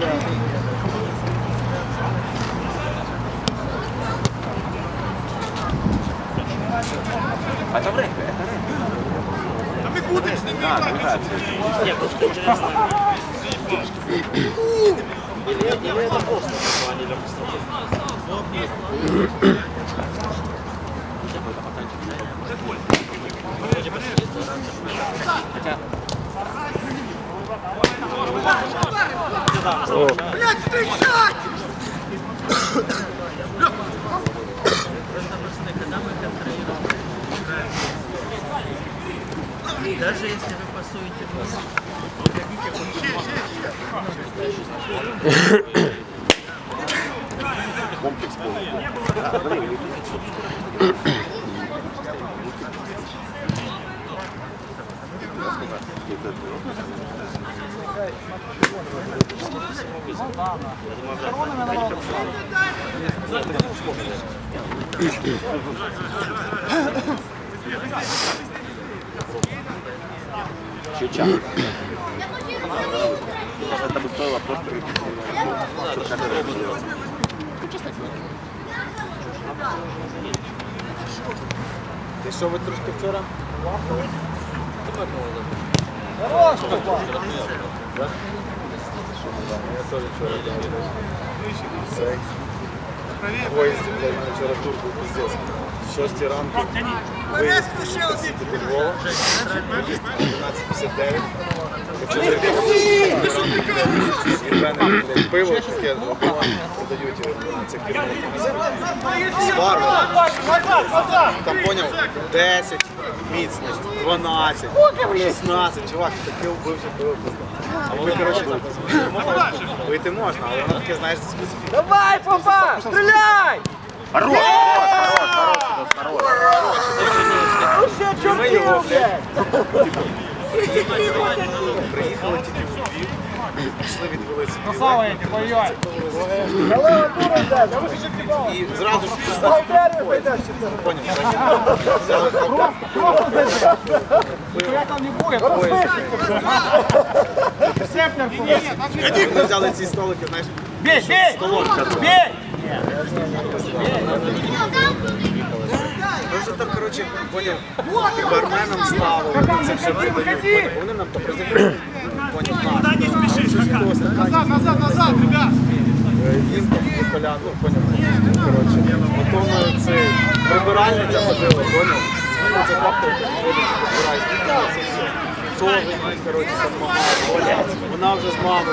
А там регби, это регби. А мы путаем с ними. А, ну да. Нет, просто интересно. Или это просто, что они там просто. Хотя... Блять, встречать! Даже если вы пасуете вас, Комплекс полный. Чича. Это бы стоило просто... чтобы камера была. Ти що ви трошки вчора? Я тоже вчера дав. Цей. Поїзд, блядь, мене вчора тур був пиздець. В 6 ранку виїзд до Львова, виїзд 12.59. Хочу зайти мене пиво таке продають на цих фірмових Сварва. Там поняв 10, міцність, 12, 16, чувак, таке вбився пиво. А воно, коротше, вийти можна, але воно таке, знаєш, специфічне. Давай, папа, стреляй! Хорош! Приїхали тільки в Львів, пішли прибали. І зразу ж поняв, взяли хавку, Просто. Я там не буде, просто Септер, Ми взяли ці столики, знаєш, Бей, Бей! Там, коротше, поняв, барменом ставили, це все продають, вони нам там роздають, поняв, не спішиш, Назад, назад, назад, ребят! їм там коляну, ну, поняв, коротше, потім цей, прибиральниця ходила, поняв, змінив за каптою, ходить, прибирає, це все. Сови, коротше, допомагає, вона вже з мами,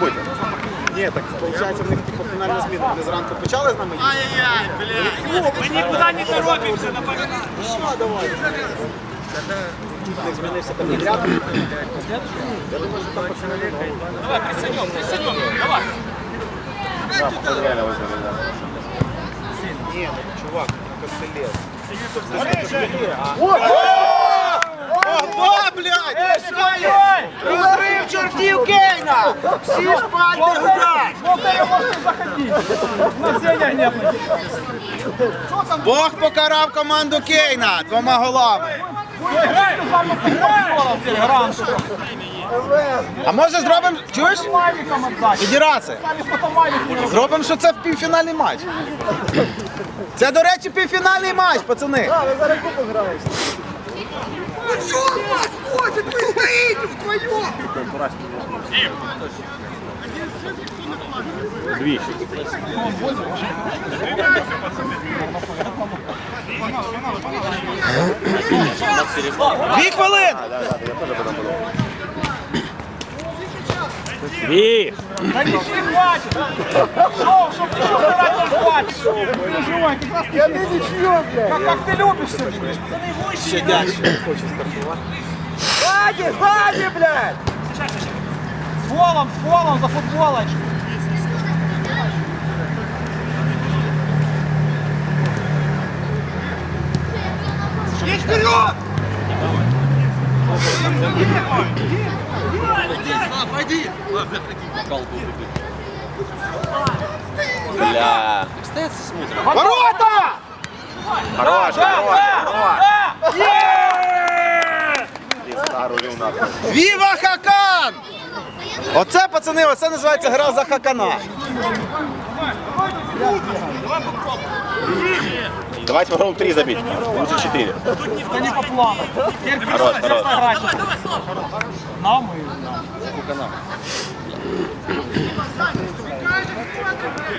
поняв. Ні, так виходить, в них типу фінальна зміна. Вони зранку почали з нами їхати. Ай-яй-яй, блядь! Мы никуда не торопимся, на Що, давай. В них змінився там підряд. Я думаю, що там пацани не нові. Давай, присанем, присанем, давай! Да, походу реально вызвали, да. Чувак, блядь! Розрив чортів Кейна! Всі! На сеня нет. Бог покарав команду Кейна двома голами. А може зробимо, чуєш? Федерація. Зробимо, що це півфінальний матч. Це, до речі, півфінальний матч, пацани. Ну что вас возит? Вы стоите вдвоем! Двічі. Дві. Да, да, да, потом подумал. Та? Давайте, класс, Я не ничего, блядь. Как, как ты любишь все, блядь. Пацаны, выше. Щадящий. Хочет стартовать. Сзади, сзади, блядь. Сейчас, сейчас. С волом, с волом за футболочку. Иди вперед! Пойди, пойди! Пойди! Пойди! Пойди! Пойди! Бля. Остается смотрим. Ворота! Хорош, хорош, хорош. Блин, старую нахуй. Віва Хакан! Оце, пацани, оце називається гра за хакана. Давайте попробуем три забить. Лучше четыре. Это не по плану. Хорош, хорош. Нам и нам.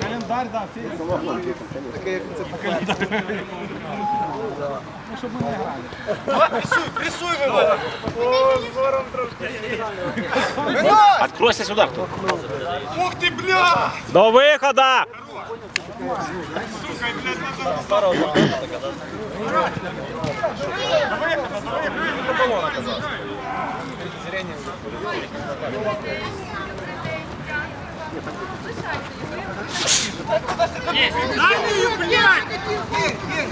Календарь, да, все. Ну, чтобы мы не играли. Откройся сюда кто. Ух ты, бля! До виходу!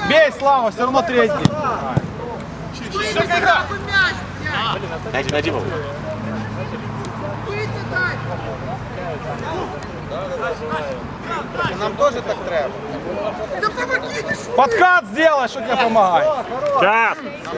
Бей, Слава, все равно третий. Дайте, дайте ему. Нам теж так треба. Подкат сделай, что тебе помогает. Час!